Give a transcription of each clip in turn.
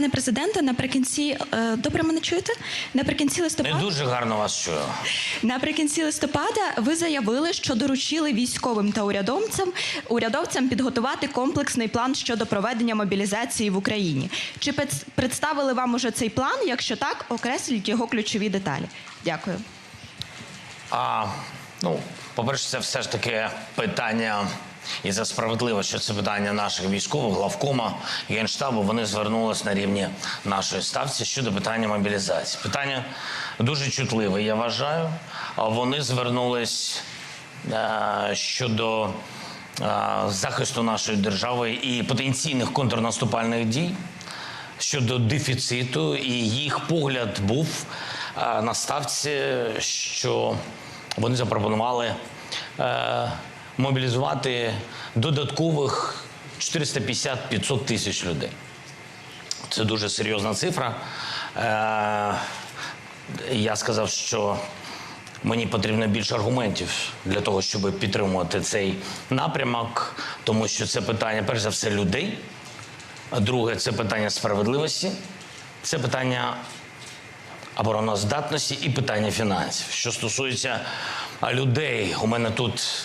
Пане президенте, наприкінці е, добре мене чуєте? Наприкінці листопада Не дуже гарно вас чую. наприкінці листопада ви заявили, що доручили військовим та урядовцям урядовцям підготувати комплексний план щодо проведення мобілізації в Україні. Чи представили вам уже цей план? Якщо так, окресліть його ключові деталі. Дякую. А, ну, по-перше, це все ж таки питання. І за справедливо, що це питання наших військових, главкома, генштабу, вони звернулись на рівні нашої ставці щодо питання мобілізації. Питання дуже чутливе, я вважаю. Вони звернулись е, щодо е, захисту нашої держави і потенційних контрнаступальних дій щодо дефіциту, і їх погляд був е, на ставці, що вони запропонували мобілізувати додаткових 450-500 тисяч людей. Це дуже серйозна цифра. Е, я сказав, що мені потрібно більше аргументів для того, щоб підтримувати цей напрямок, тому що це питання, перш за все, людей. Друге це питання справедливості, це питання обороноздатності і питання фінансів. Що стосується людей, у мене тут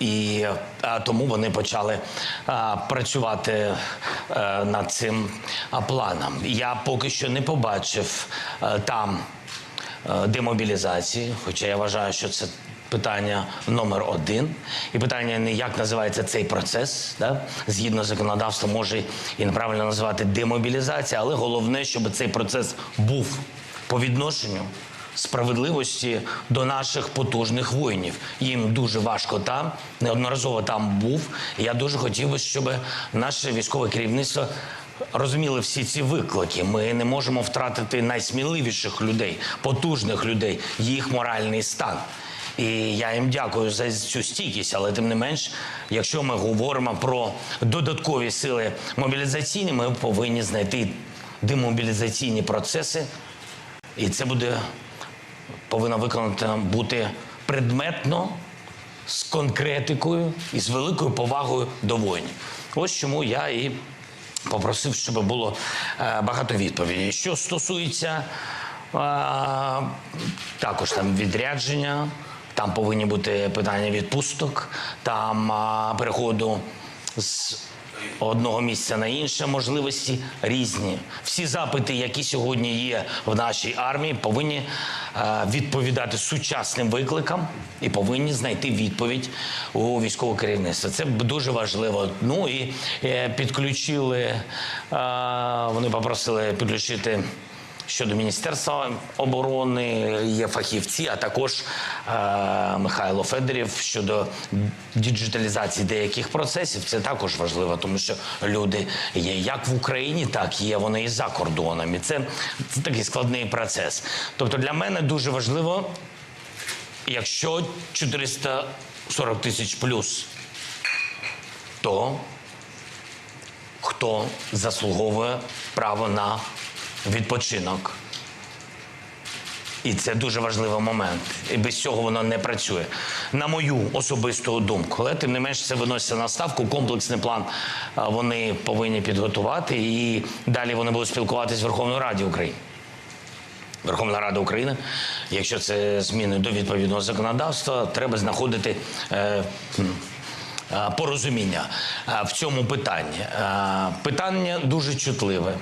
І а, тому вони почали а, працювати а, над цим планом. Я поки що не побачив а, там а, демобілізації, хоча я вважаю, що це питання номер один. І питання не як називається цей процес, да? згідно законодавства, може і неправильно називати демобілізація, але головне, щоб цей процес був по відношенню справедливості до наших потужних воїнів. Їм дуже важко там, неодноразово там був. Я дуже хотів би, щоб наше військове керівництво. Розуміли всі ці виклики. Ми не можемо втратити найсміливіших людей, потужних людей, їх моральний стан. І я їм дякую за цю стійкість, але тим не менш, якщо ми говоримо про додаткові сили мобілізаційні, ми повинні знайти демобілізаційні процеси, і це буде повинно виконано бути предметно з конкретикою і з великою повагою до воїнів. Ось чому я і попросив, щоб було е, багато відповідей. Що стосується е, також там відрядження, там повинні бути питання відпусток, там е, переходу з одного місця на інше можливості різні. Всі запити, які сьогодні є в нашій армії, повинні е, відповідати сучасним викликам і повинні знайти відповідь у військового керівництва. Це дуже важливо. Ну і е, підключили, е, вони попросили підключити. Щодо Міністерства оборони є фахівці, а також е, Михайло Федорів щодо діджиталізації деяких процесів. Це також важливо, тому що люди є як в Україні, так є вони і за кордоном. І це, це такий складний процес. Тобто для мене дуже важливо, якщо 440 тисяч плюс, то хто заслуговує право на відпочинок. І це дуже важливий момент. І без цього воно не працює. На мою особисту думку. Але тим не менш це виноситься на ставку. Комплексний план вони повинні підготувати. І далі вони будуть спілкуватися з Верховною Раді України. Верховна Рада України, якщо це зміни до відповідного законодавства, треба знаходити е, порозуміння в цьому питанні. Питання дуже чутливе.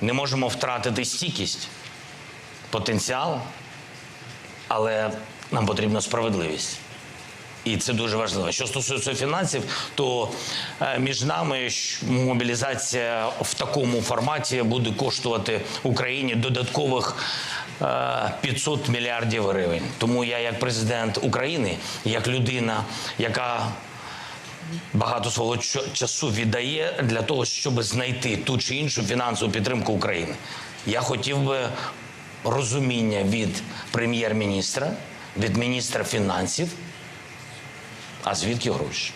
Не можемо втратити стійкість, потенціал, але нам потрібна справедливість. І це дуже важливо. Що стосується фінансів, то е, між нами мобілізація в такому форматі буде коштувати Україні додаткових е, 500 мільярдів гривень. Тому я, як президент України, як людина, яка багато свого часу віддає для того, щоб знайти ту чи іншу фінансову підтримку України. Я хотів би розуміння від прем'єр-міністра, від міністра фінансів, а звідки гроші?